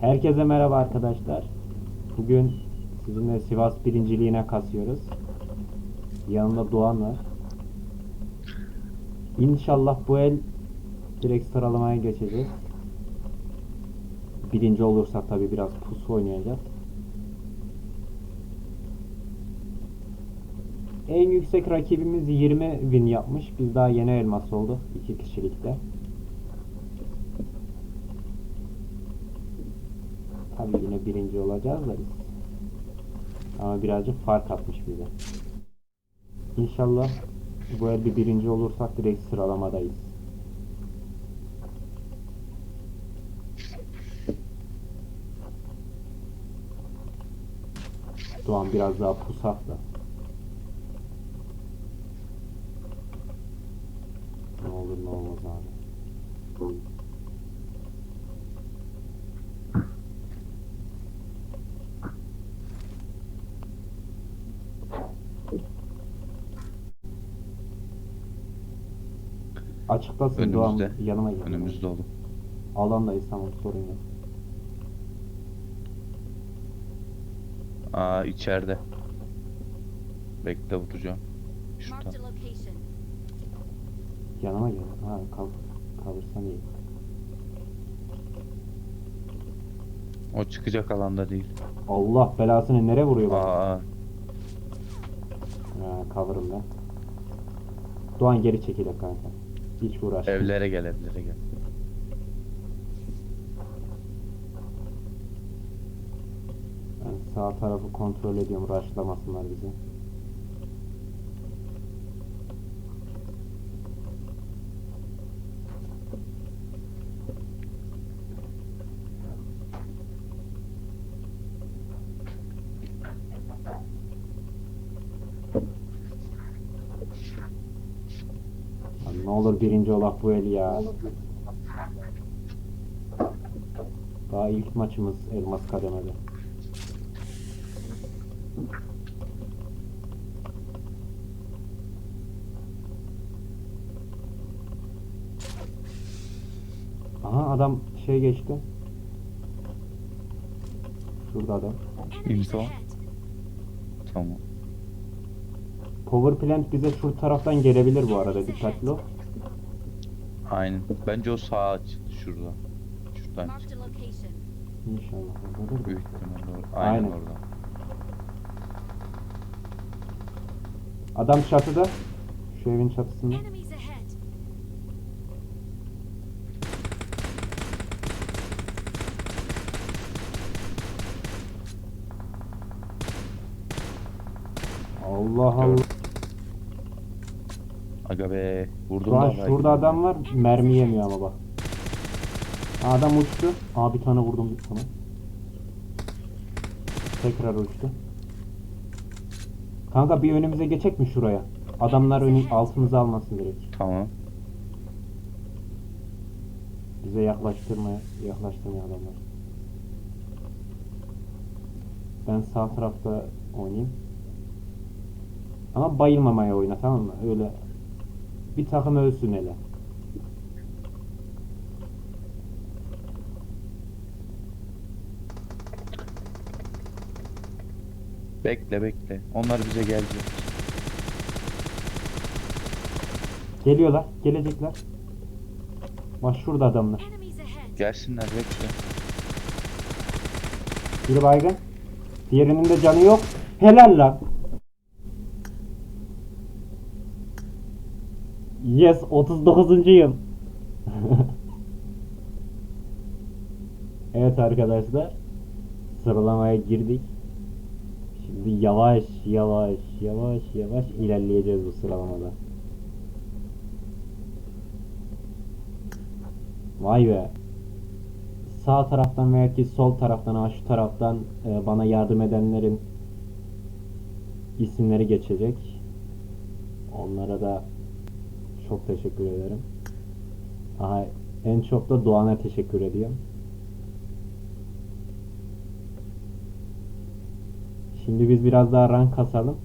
Herkese merhaba arkadaşlar. Bugün sizinle Sivas birinciliğine kasıyoruz. Yanımda Doğan var. İnşallah bu el direkt sıralamaya geçeceğiz. Birinci olursak tabi biraz pusu oynayacağız. En yüksek rakibimiz 20 win yapmış. Biz daha yeni elmas olduk. iki kişilikte. Tabii yine birinci olacağız da. Ama birazcık fark atmış bize. İnşallah bu el bir birinci olursak direkt sıralamadayız. Doğan biraz daha pusak da. Ne olur ne olmaz abi. Açıklasın Doğan Önümüzde. yanıma gel. Önümüz dolu. Alandayız tamam sorun yok. Aa içeride. Bekle vuracağım. Şurada. Marked a location. Yanıma gel. Ha kal kalırsan iyi. O çıkacak alanda değil. Allah belasını nereye vuruyor bak. Aa Ha, cover'ım ben. Doğan geri çekilek kanka. Hiç uğraşma. evlere gel evlere gel. Ben sağ tarafı kontrol ediyorum. Rushlamasınlar bizi. Lan ne olur birinci olak bu el ya. Daha ilk maçımız elmas kademede. Aha adam şey geçti. Şurada adam. Ahead. Tamam. Power plant bize şu taraftan gelebilir bu arada dikkatli ol. Aynen. Bence o sağa açtı şurada. Şuradan çıktı. İnşallah oradadır da. Büyük ihtimalle orada. Aynen, Aynen. orada. Adam çatıda. Şu evin çatısında. Enemies ahead. Allah Allah. Aga be. Vurdum Şu an da belki. şurada adam var. Mermi yemiyor ama bak. Adam uçtu. Aa bir tane vurdum bir tane. Tekrar uçtu. Kanka bir önümüze geçecek mi şuraya? Adamlar önü altımıza almasın direkt. Tamam. Bize yaklaştırmaya, yaklaştırmaya adamlar. Ben sağ tarafta oynayayım. Ama bayılmamaya oyna tamam mı? Öyle bir takım ölsün hele. Bekle bekle. Onlar bize gelecek. Geliyorlar, gelecekler. Bak şurada adamlar. Gelsinler bekle. Biri baygın. Diğerinin de canı yok. Helal lan. Yes 39. yıl. evet arkadaşlar. Sıralamaya girdik. Şimdi yavaş yavaş yavaş yavaş ilerleyeceğiz bu sıralamada. Vay be. Sağ taraftan veya ki sol taraftan ama şu taraftan e, bana yardım edenlerin isimleri geçecek. Onlara da çok teşekkür ederim. Aha, en çok da Doğan'a teşekkür ediyorum. Şimdi biz biraz daha rank kasalım.